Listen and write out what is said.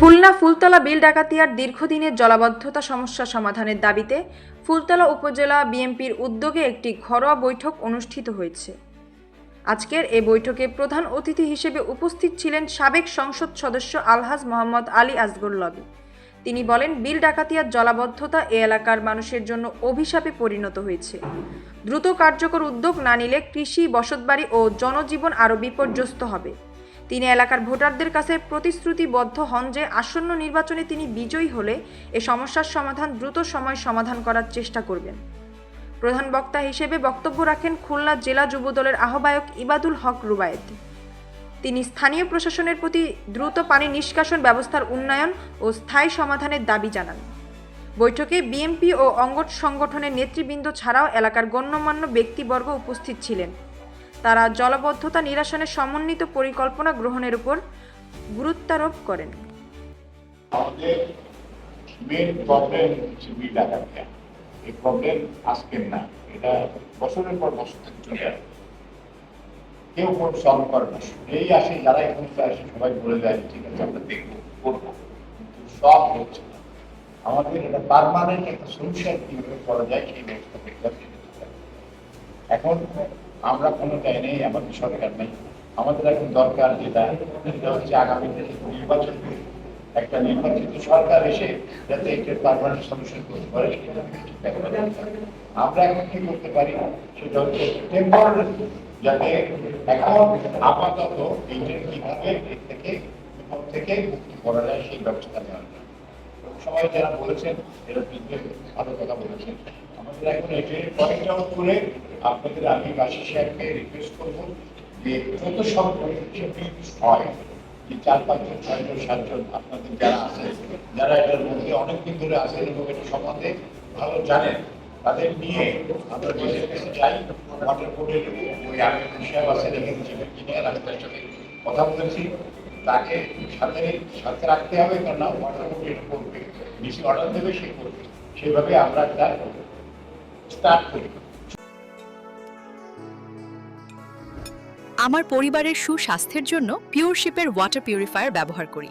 খুলনা ফুলতলা বিল ডাকাতিয়ার দীর্ঘদিনের জলাবদ্ধতা সমস্যা সমাধানের দাবিতে ফুলতলা উপজেলা বিএনপির উদ্যোগে একটি ঘরোয়া বৈঠক অনুষ্ঠিত হয়েছে। আজকের এই বৈঠকে প্রধান অতিথি হিসেবে উপস্থিত ছিলেন সাবেক সংসদ সদস্য আলহাজ মোহাম্মদ আলী আসগর লবি। তিনি বলেন, বিল ডাকাতিয়ার জলাবদ্ধতা এ এলাকার মানুষের জন্য অভিশাপে পরিণত হয়েছে। দ্রুত কার্যকর উদ্যোগ না নিলে কৃষি, বসতবাড়ি ও জনজীবন আরও বিপর্যস্ত হবে। তিনি এলাকার ভোটারদের কাছে প্রতিশ্রুতিবদ্ধ হন যে আসন্ন নির্বাচনে তিনি বিজয়ী হলে এ সমস্যার সমাধান দ্রুত সময় সমাধান করার চেষ্টা করবেন। প্রধান বক্তা হিসেবে বক্তব্য রাখেন খুলনা জেলা যুবদলের আহ্বায়ক ইবাদুল হক রুবায়েত তিনি স্থানীয় প্রশাসনের প্রতি দ্রুত পানি নিষ্কাশন ব্যবস্থার উন্নয়ন ও স্থায়ী সমাধানের দাবি জানান। বৈঠকে বিএনপি ও অঙ্গট সংগঠনের নেতৃবৃন্দ ছাড়াও এলাকার গণ্যমান্য ব্যক্তিবর্গ উপস্থিত ছিলেন। তারা জলবদ্ধতা নিরসনের সমন্বিত পরিকল্পনা গ্রহণের উপর গুরুত্বারোপ করেন। কেউ সলভ করে না। এই আসে, যারা আসে, সবাই বলে ঠিক আছে, আমরা দেখব, করব। কিন্তু সব হচ্ছে না। আমাদের এটা পারমানেন্ট একটা করা যায়, সেই ব্যবস্থা এখন আমরা চাই নেই আমাদের সরকার নেই। আমাদের এখন দরকার যেটা হচ্ছে আগামীতে নির্বাচন একটা নির্বাচিত সরকার এসে যাতে একটা পারমানেন্ট সলিউশন করতে পারে। আমরা এখন কি করতে পারি, সেটা হচ্ছে টেম্পোরারি যাতে এখন আপাতত এইটা কীভাবে থেকে থেকে মুক্তি করা যায় সেই ব্যবস্থা নেওয়া সবাই যারা বলেছেন ভালো কথা বলেছেন। আমাদের এখন পয়েন্ট আউট করে আপনাদের আমি বাসী সাহেবকে রিকোয়েস্ট করব যে যত সব হয় চার পাঁচজন, ছয়জন, সাতজন আপনাদের যারা আছেন যারা এটার মধ্যে অনেকদিন ধরে আছেন এবং এটা সম্বন্ধে ভালো জানেন, তাদের নিয়ে আমরা নিজের কাছে যাই ওয়াটার বোর্ডের ওই আমি সাহেব আছেন ইঞ্জিনিয়ার আমি সাথে কথা বলেছি, তাকে সাথে সাথে রাখতে হবে কারণ ওয়াটার বোর্ড ডিসি অর্ডার দেবে, সে করবে। সেভাবে আমরা তার স্টার্ট করি। আমার পরিবারের সুস্বাস্থ্যের জন্য পিওরশিপের ওয়াটার পিউরিফায়ার ব্যবহার করি।